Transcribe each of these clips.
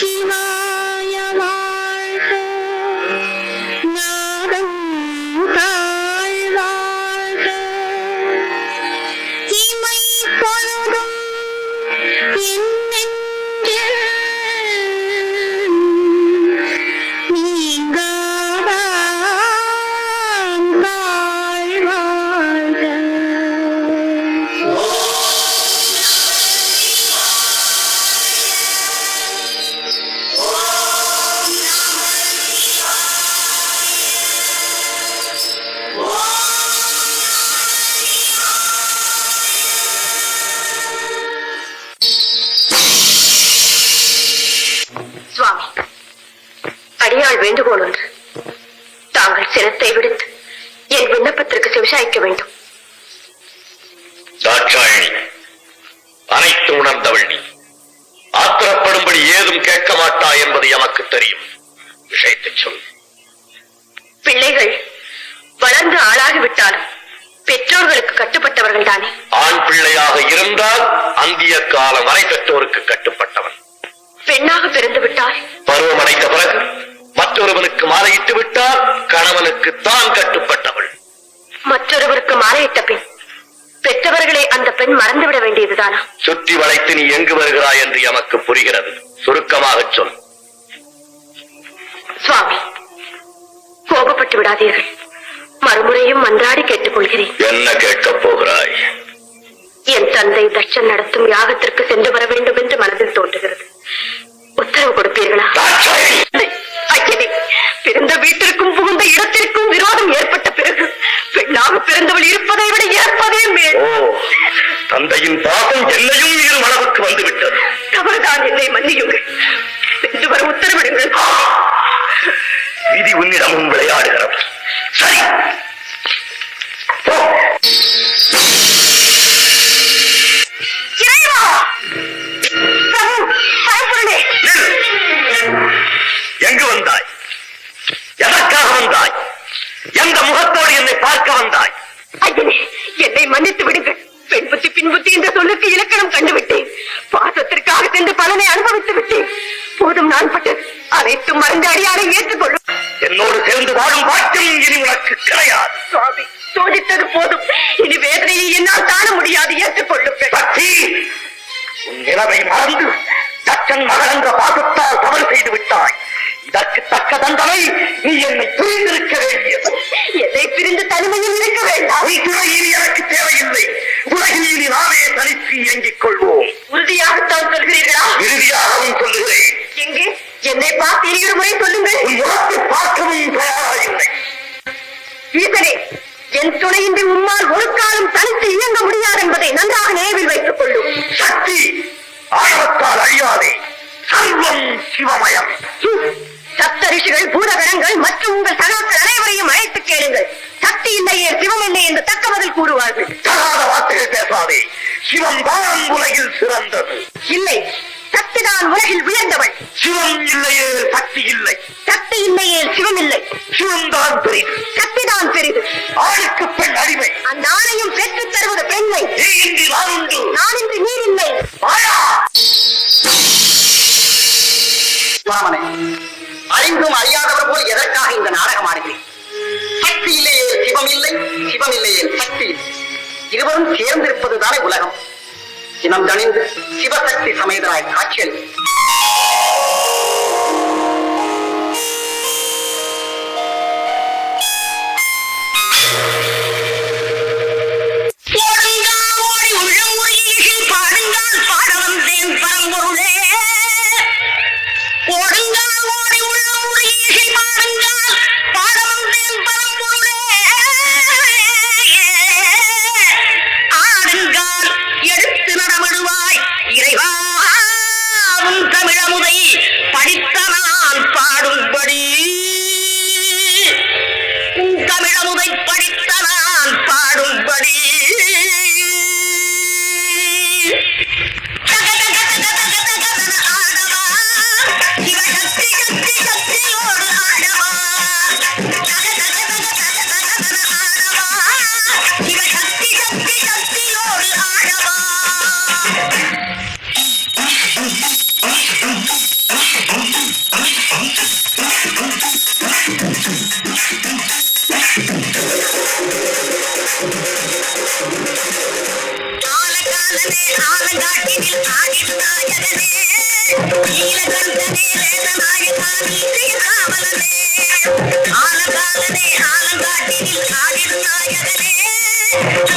Regina. வேண்டுகோள் ஒன்று தாங்கள் சிரத்தை விடுத்து என் விண்ணப்பத்திற்கு செவிசாய்க்க வேண்டும். தாட்சாயணி அனைத்து உணர்ந்தவள் நீ. ஆத்திரப்படும்படி ஏதும் கேட்க மாட்டா என்பது எமக்கு தெரியும். விஷயத்தை சொல். பிள்ளைகள் வளர்ந்து ஆளாகிவிட்டாலும் பெற்றோர்களுக்கு கட்டுப்பட்டவர்கள் தானே? ஆண் பிள்ளையாக இருந்தால் அந்திய காலம் வரை பெற்றோருக்கு கட்டுப்பட்டவன். பெண்ணாக பிறந்து விட்டால்? பருவம் அடைந்த பிறகு மற்றொருவனுக்கு மாலையிட்டு விட்டால் கணவனுக்கு தான் கட்டுப்பட்டவள். மற்றொருவருக்கு மாலையிட்ட பின் பெற்றவர்களை அந்த பெண் மறந்துவிட வேண்டியதுதானா? சுற்றி வளைத்து நீ எங்கு வருகிறாய் என்று எமக்கு புரிகிறது. சுருக்கமாகச் சொல். சுவாமி கோபப்பட்டு விடாதீர்கள். மறுமுறையும் மன்றாடி கேட்டுக்கொள்கிறேன். என்ன கேட்கப் போகிறாய்? என் தந்தை தட்சன் நடத்தும் யாகத்திற்கு சென்று வர வேண்டும் என்று மனதில் தோன்றுகிறது. தந்தையின் பாசம் என்னையும் மீறும் அளவுக்கு வந்துவிட்டது. தவறுதான் என்னை மன்னியுங்கள். சென்று வர உத்தரவிடுங்கள். விதி உன்னிடமும் விளையாடுகிறது சரி. எங்கு வந்தாய்? எதற்காக வந்தாய்? எந்த முகத்தோடு என்னை பார்க்க வந்தாய்? என்னை மன்னித்து விடுங்கள். பெண் புத்தி பின் புத்தி என்ற சொல்லுக்கு இலக்கணம் கண்டுவிட்டேன். பாசத்திற்காக சென்று பலனை அனுபவித்து விட்டேன். போதும் நான் பட்டது அனைத்தும் மறந்து அடியாரை ஏற்றுக்கொள்ளும். என்னோடு சேர்ந்து வாழும் பாக்கியம் இனி உனக்கு கிடையாது. சுவாமி சோதித்தது போதும். இனி வேதனையை என்னால் தாழ முடியாது. ஏற்றுக்கொள்ளுங்கள். சக்தி உன் நிலைமை மறந்து தச்சன் மகள் என்ற பாசத்தால் தவறு செய்து விட்டாய். இதற்கு தக்க தண்டனை நீ என்னை புரிந்திருக்க வேண்டியது. என்னை பிரிந்து தனிமையில் இருக்க வேண்டாம். எனக்கு தேவையில்லை. உலகில் நாமே தனித்து இயங்கிக் கொள்வோம் உறுதியாகத்தான் சொல்கிறீர்களா? இறுதியாகவும் சொல்லுகிறேன். எங்கே? என்னை பார்த்து இரு முறை சொல்லுங்கள். பார்க்கவும் தயாராயில்லை. ஈசனே என் துணையின்றி உம்மால் ஒரு காலம் தனித்து இயங்க முடியாது என்பதை நன்றாக நினைவில் வைத்துக் கொள்ளும் சக்தி ஆணவத்தால் அழியாதே சர்வம் சிவமயம். சப்த ரிஷிகள் பூதகணங்கள் மற்றும் உங்கள் சகாக்கள் அனைவரையும் அழைத்து கேளுங்கள். சக்தி இல்லையே சிவம் இல்லை என்று தக்க பதில் கூறுவார்கள். தகாத வார்த்தைகள் பேசாதே. சிவம் தான் உலகில் சிறந்தது. இல்லை சக்திதான் உலகில் உயர்ந்தவள். சிவம் இல்லையே சக்தி இல்லை. சக்தி இல்லையே சிவம் இல்லை. சிவம் தான் பெரிது. சக்திதான் பெரிது. ஆணுக்கு பெண் அடிமை. அந்த ஆணையும் பெற்றுத் தருவது பெண்மை. நீ இன்றி நான் உண்டு? நான் இன்று நீர் இல்லை.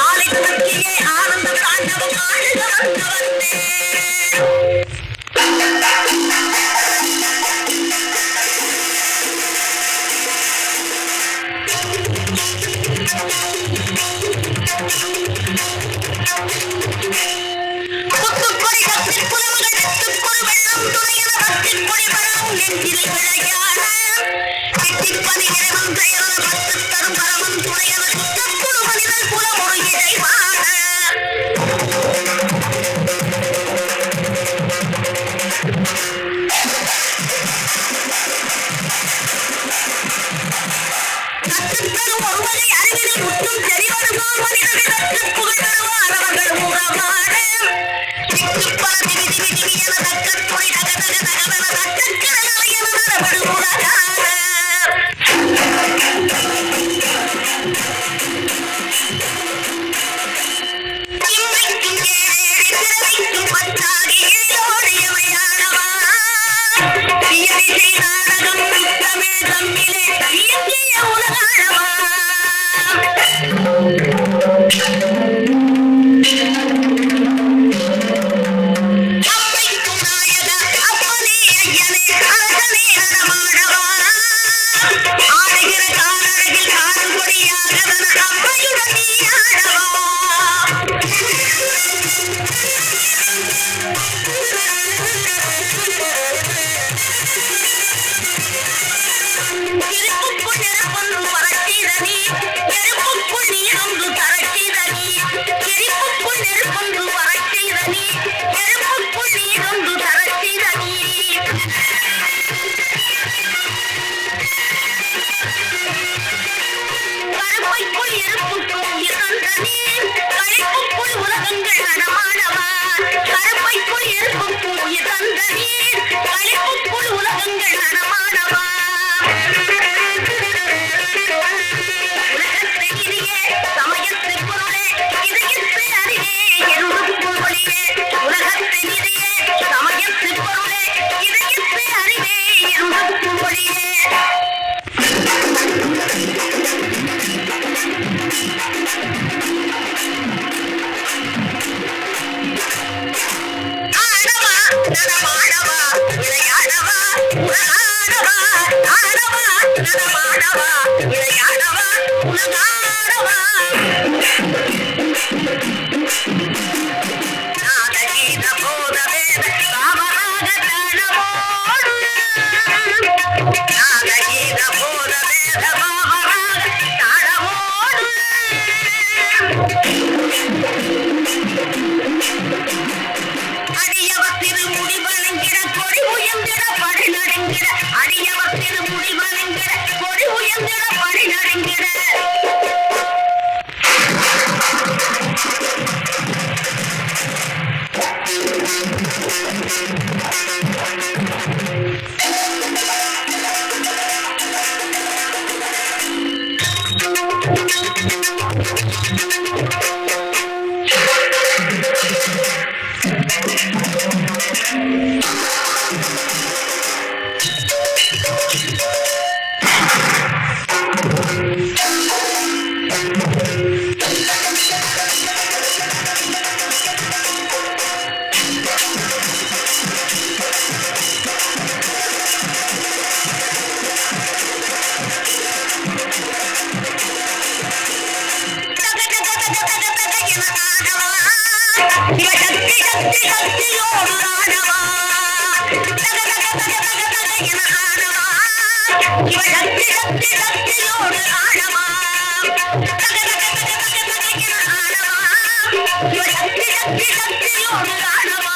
ஆலை குறுக்கியே ஆனந்த தாண்டவம் ஆடுக வந்தவர்ந்தே தக தக தக தக தக கத்தி கத்தியோடு ஆடவா இவ கத்தி கத்தி கத்தியோடு ஆடவா ஆடவா இவ கத்தி கத்தி கத்தியோடு ஆடவா